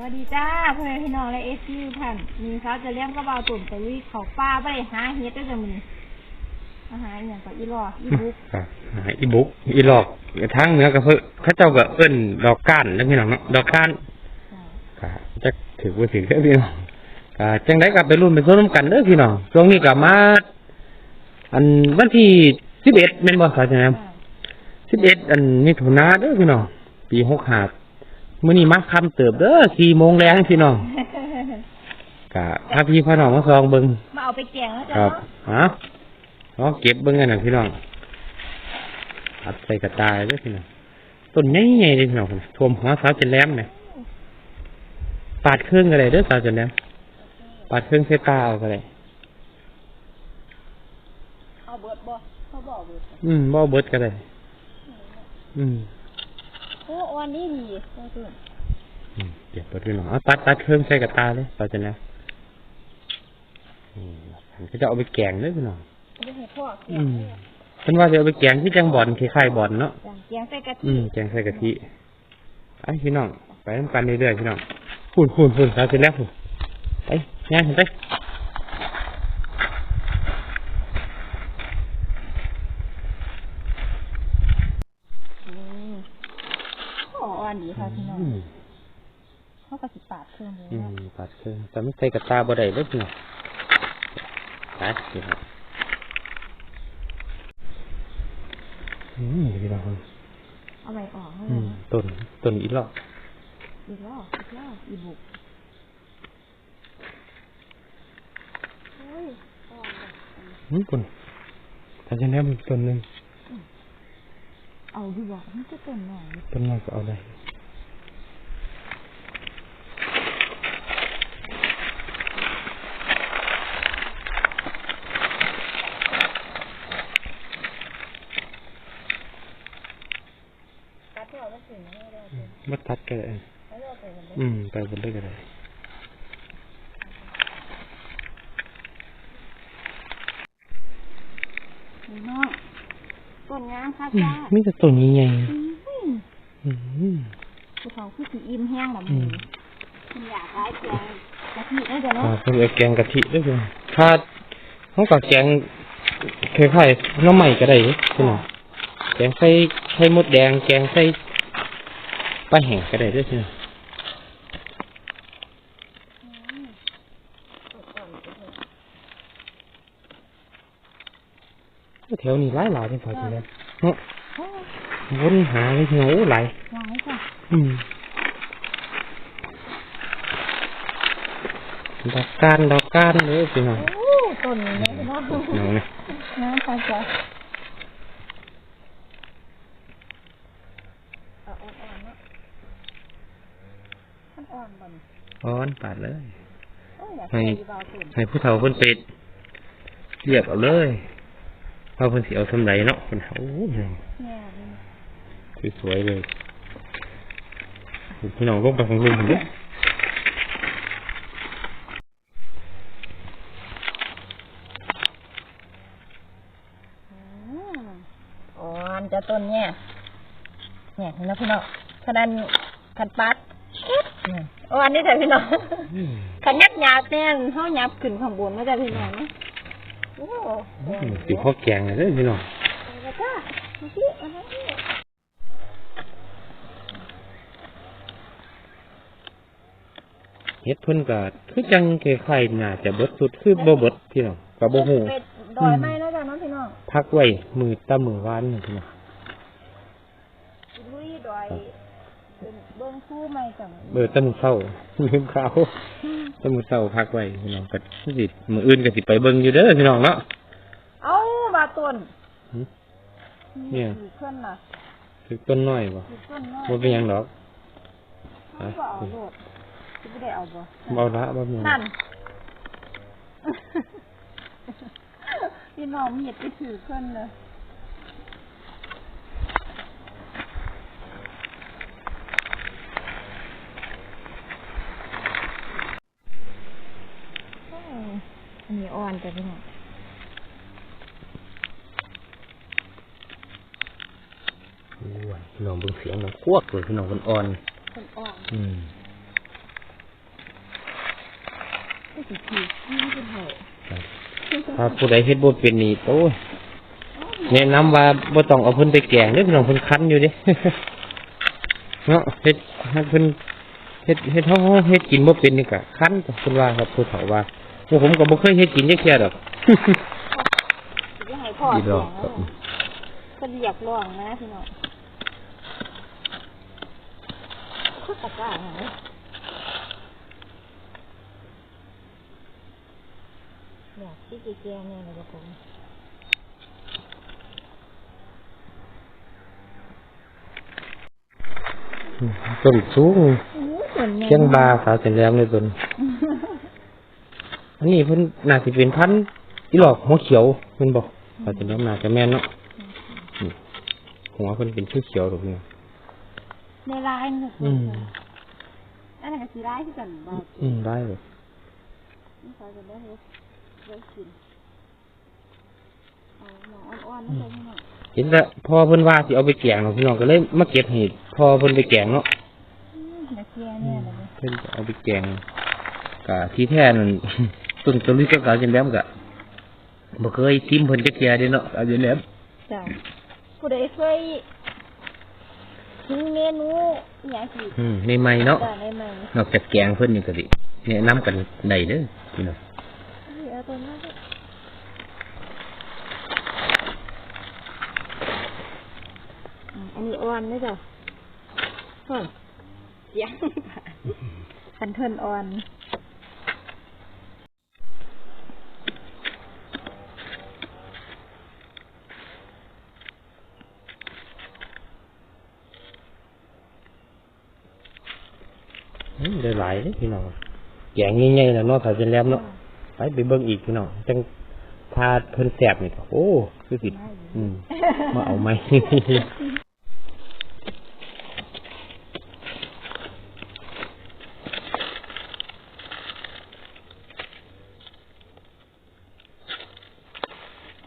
วัสดีจ้าพ่อแม่พี่น้องและเอฟซีท่านมีเขาจะเลี้ยงกระเบาตุ่มไปวิเขาป้าไปหาเฮ็ดด้วยจ้ะมึงอาหารอย่างกับอีหลออีบุ๊กครับหาอีบุกอีหลอกทางเหนือก็เพิ่นเขาเจ้าก็เอิ้นดอกก้านแล้วพี่น้องเนาะดอกก้านก็จะถือว่าถือเด้อพี่น้องก็จังไดก็ไปรุ่นไปส้มกันเด้อพี่น้องช่วงนี้ก็มา อันวันที่11แม่นบ่ครับจังได๋11อันมิถุนาเด้อพี่น้องปี65 มื้อนี้มาค่ำเติบเด้อ4โมงแรงพี่น้องก็พาพี่พาน้องมาซองเบิ่งมาเอาไปแกงแล้วจ้ะครับเนาะฮะลองเก็บเบิ่งกันนะพี่น้องอัดใส่กระตายด้วยพี่น้องต้นใหญ่ๆเลยพี่น้องท่วมหัวสาวจนแหลมเนี่ยปาดเครื่องก็ได้เด้อสาวจนแหลมปาดเครื่องเสตาเอาก็ได้เอาเบิดบ่เขาบอกเบิดอืมบ่เบิดก็ได้อืม โอ้อันนี้ดีพ่อตุ่มอืมเดี๋ยวเปิดพี่น้องเอาตัดตัดเครื่องใส่กระตาเลยสาวจนแหลมอืมเขาจะเอาไปแกงเด้อพี่น้องเอาไปให้พ่อแกอืงมเพิ่นว่าจะเอาไปแกงที่จังบ่อนคล้ายๆบ่อนเนาะจ้ะแกงใส่กะอืทิมแกงใส่กะทิไอ้พี่น้อง ไปทำกันเรื่อยๆพี่น้องพูนพูนพูนสาวเสร็จแล้วพูนไปย่างเห็นไปอืมโอ้อันดีค่ะพี่น้อง อืม เขาก็สิปาดเครื่องเลย อื เนาะมปัดเครื่องแต่ไม่ใส่กระตาบ่ได้เด้อพี่น้องไปพี่น้องอืมพี่น้องเอาไปออกให้อืเลยมนะต้นต้นอีหลอกอีกแล้วอีกแล้วอีบุกโอ้ยอ่อนเลยอืมคุณถ้าจะแนมอีกต้นหนึ่งเอาดีบอกมันจะต้นหน่อยต้นน้อยก็เอาได้ ตัดที่เอาไปถึงไม่ได้เลย มาตัดก็ได้ไม่ได้ไปมันเลยอืม ไปบนเลยก็ได้นี่น้องต้นงามค่ะอืมจ้ามีแต่ต้นใหญ่อืมๆอืมภูเขาคือสีอิ่มแห้งแบบอืนี้มคุณอยากได้แกงกะทิได้เดี๋ยวอ่าเนาะเพิ่นเอาแกงกะทิด้วยเพิ่นถ้าเขาก็แกงคล้ายๆหน้ำใหม่ก็ได้เด้พี่น้องแกงใส่ไข่มดแดง แกงใส่ ปลาแห้งก็ได้เด้วยพี่น้องแถวนี้หลายหลายๆที่พอจะแล้วเนาะโอ้ยวนหาเลยพี่น้องโอ้หลายหลายจ้ะอืมดอกก้านดอกก้านเลยพี่น้องโอ้ต้นนี้เนาะน้องเนี่ยน้ำค่ะจ้ะเอาอ่อนๆเนาะมัน อ่อนบ่นอ้อนปาดเลยโอ้ยอยากให้ให้เบาตุ่มให้ผู้เฒ่าเพิ่นเป็ดเรียกเอาเลยเอาเพิ่นสิเอาสำไรเนาะเพิ่นโอ้ยแง่เลยสวยๆเลยพี่น้องลงไปของลุงผมดิอืมอ่อนจะต้นเนี่ยเนี่ยเห็นไหมพี่น้องขนาดขันปัด เนี่ยอ่อนนี่แต่พี่น้องอืมขันยับหยาบแน่นเขาหยับขึ้นข้างบนมาแต่พี่น้องนะโอ้โหสิพ่อแกงเลยเด้อพี่น้องเอาละจ้าดูสิเอาละนี่เฮ็ดเพิ่นก็คือจังคล้ายๆน่าจะเบิดสุดคือบ่เบิดพี่น้องก็บ่ฮู้เป็ดดอยไม้แล้วจ้ะน้องพี่น้องพักไว้มือตะมือวานนี่พี่น้อง ไม้จังเบิดตะมือเช้าลืมข้าวตะมือเช้าพักไว้พี่น้องก็สิมื้ออื่นก็สิไปเบิ่งอยู่เด้อพี่น้องเนาะเอาบาต้นหึเนี่ยถือเคลื่อนน่ะคือต้นน้อยบ่ถือต้นน้อยบ่เป็นหยังดอกเอาบ่เอาโลดจะไม่ได้เอาบ่เอาละบ่มีหยังนั่นพี่น้องมีดไปถือเคลื่อนเลยโอ้ย อันนี้อ่อนแต่พี่น้องโอ้ยพี่น้องเบิ่งเสียงมันควกเลยพี่น้องมันอ่อนคนอ่อน อืมสิขีดนี่เป็นเหตุถ้าผู้ใดเฮ็ดบ่เป็นนี่โอ้ยแนะนำว่าบ่ต้องเอาเพิ่นไปแกงเด้อพี่น้องเพิ่นคันอยู่เด้เนาะเฮ็ดให้เพิ่นเฮ็ดเฮ็ดเฮาเฮ็ดกินบ่เป็นนี่ก็คันก็เพิ่นว่าครับผู้เฒ่าว่า พวกผมก็บ่เคยเฮ็ดกินจักเที่ยดอกจะให้พ่ออีเสีดยองกครับคนอยากลองนะพี่น้องโคตรตะกร้าเลยอยากที่แก่ๆเนี่ยเลยครับผมต้นสูงเหมือนแม่เชียงบาขาเสร็จแล้วเลยต้น อันนี้เพิ่นน่าสิเป็นพันธุ์อีหลอกหัวเขียวเพิ่นบอกขาเสร็จแล้วน่าจะแม่นเนาะอืมหัวเพิ่นเป็นเขียวๆดอกนี่ในลายนี่อืมอันนั้นก็สีร้ายที่กันบ้างอืมได้เลยนี่เขาจะได้เลยได้กินเอาหน่ออ่อนๆนะจ๊ะพี่น้องเห็นแล้วพอเพิ่นว่าสิเอาไปแกงเนาะพี่น้องก็เลยมาเก็บเห็ดพอเพิ่นไปแกงเนาะอืมตะเกียเนี่ยเลยเพิ่นจะเอาไปแกงกะที่แท้นั่น ต้นต้นนี้ก็กาจันแหลมกะบ่เคยชิมเพิ่นจักเที่ยเด้เนาะกาจันแหลมจ้ะผู้ใดเคยกินเมนูอหย่างที่อืมใหม่ๆเนาะจ้ะได้ไหมนอกจากแกงเพิ่นนี่ก็สิแนะนำกันได้เด้อพี่น้องเอาตัวนี้ด้วยอืมอันนี้อ่อนนะจ๊ะเฮ้ยเสียงคันเทินอ่อน อืม ได้หลายพี่น้องแกงง่ายๆแล้วเนาะกาจันแหลมเนาะไปไปเบิ่งอีกพี่น้องจังพาเพิ่นแสบนี่โอ้คือสิอืมมาเอาไหม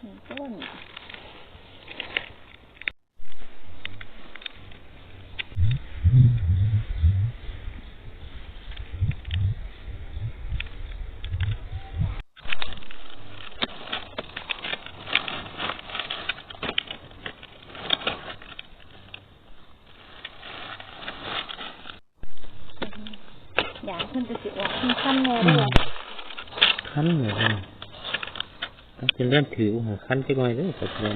หนึ่งต้น อยากขึ้นไปสิว่าขึ้นขั้นแน่ด้วยคันเลยก็จะเล่นถือหัวคันจักหน่อยเด้อก็จะ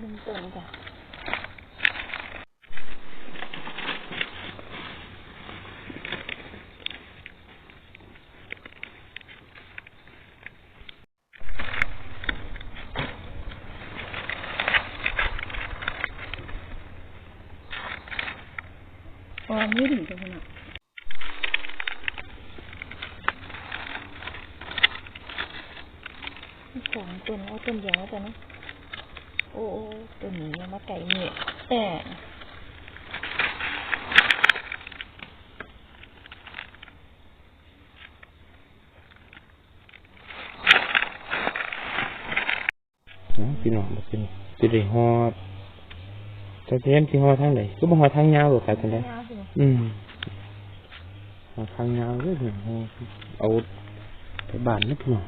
ดึงต้นจ้ะ อ๋อไม่ดีจังเลยสองต้นเอาต้นเดียวแล้วกันนะโอ้โอ้ตัวนี้มาไก่เนี่ยแต่พี่น้องบ่เป็นสิได้ฮอดจะเรียนสิฮอทางใดก็บ่ฮอทางยาวหรอกครับจังได๋ ยาวสิอืมฮอดทางยาวเด้อพี่น้องเอาไปบ้านนะพี่น้อง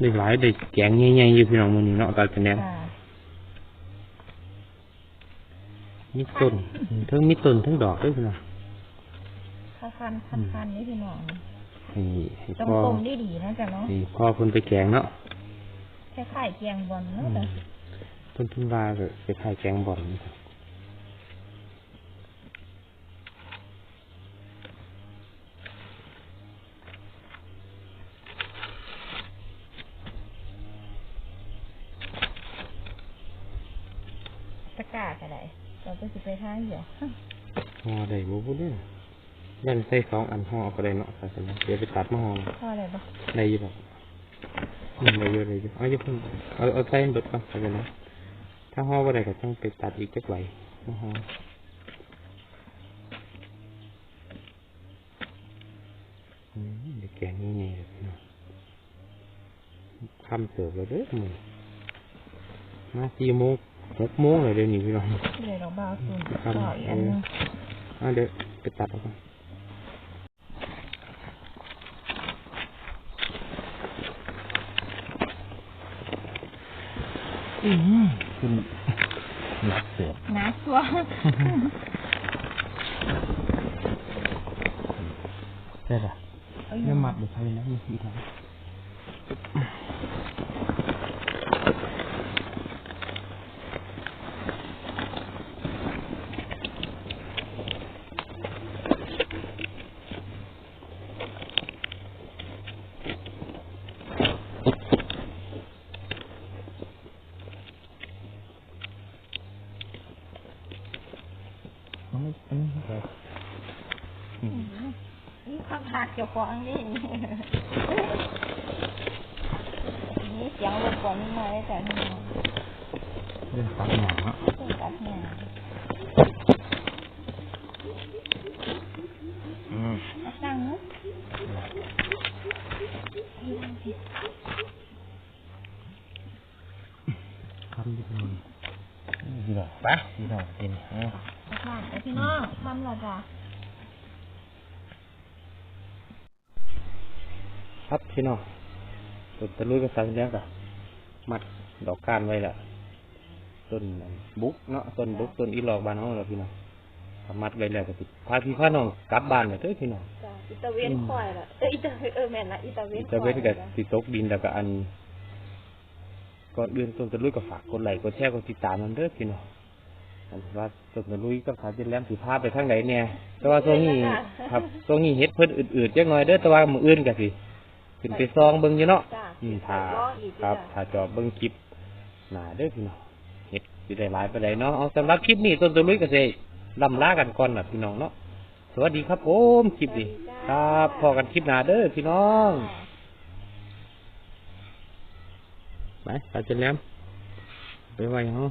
ได้หลายได้แกงใหญ่ๆอยู่พี่น้องมื้อนี้เนาะตาจังได๋ค่ะมีต้นอืมเทั้งมีต้นเทั้งดอกเด้อพี่น้องคันคันคันคันนี่พี่น้องให้ให้ต้องพ่อต้มได้ดีนะจ๊ะเนาะให้พ่อเพิ่นไปแกงเนาะคล้ายๆแกงบอลเนาะอืแต่มเพิ่นเพิ่นว่าก็คล้ายๆแกงบ่อนนะครับ ตะ กร้าก็ได้เราจะสิไปทางเดียวห่อได้บ่บ่เด้อยันใส่สองอันห่อก็ได้เนาะครับเดี๋ยวไปตัดมาห่อพออะไรบ้างได้อยู่บ่อืมได้อยู่ได้อยู่เอาอย่าเพิ่งเอาเอาใส่เบิดก่อนครับนะถ้าห่อบ่ได้ก็ต้องไปตัดอีกจักไหลมาห่ออืมเดี๋ยวแกงนี่นี่เนาะค่ำเสิร์ฟแล้วเด้อมื้อมาสี่โมง หกโมงเลยเดี๋ยวนี้พี่น้องเดี๋ยวเราบ้าสูงต่ออีกอันนึอะเดี๋ยวไปตัดออกก่อนอืมคุณน่าเสียหน่าตัวได้ปะเนี่ยมัดหรือใครนะมีอีกแล้ จ้าของนี่นี่เสียงรบกวนนิดหน่อยได้แต่ที่นี่เรื่องตัดหนังอะเพิ่งตัดเนี่ยอืมเอาตั้งเนอะคำนิดนึงดีกว่าไปดีกว่ากินเอาเอาค่ะแต่พี่น้องทำหรอจ้ะ ครับพี่น้องต้นตะลุยกับสาวเลี้ยงกะมัดดอกก้านไว้ละต้นอันบุกเนาะต้นบุกต้นอีหลอกบ้านเฮาแล้วพี่น้องก็มัดไว้แล้วก็สิพาพี่พาน้องกลับบ้านเลยเด้อพี่น้องจ้ะอิตาเวนคอยละเอออิตาเวนเออแม่นละอิตาเวนจะเว้นกับสิตกดินแล้วก็อันก่อนอื่นต้นตะลุยก็ฝากกดไลค์กดแชร์กดติดตามมันเด้อพี่น้องอันว่าต้นตะลุยกับสาวเลี้ยงสิพาไปทางไหนเนี่ยแต่ว่าช่วงนี้ครับช่วงนี้เฮ็ดเพิ่นอืดๆจักหน่อยเด้อแต่ว่ามื้ออื่นก็สิ ขึ้นไปซองเบิ่งอยู่เนาะจ้ะอืมถ้าร้องอีกครับจ้ะถ้าจอบเบิ้งคลิปหนาเด้อพี่น้องเฮ็ดสิได้หลายไปได้เนาะเอาสำหรับคลิปนี้ต้นตัวลุยก็สิลำลากันก่อนน่ะพี่น้องเนาะสวัสดีครับผมคลิปนี้ครับพอกันคลิปหน้าเด้อพี่น้องไปไปเจนแล้วไปไว้เฮา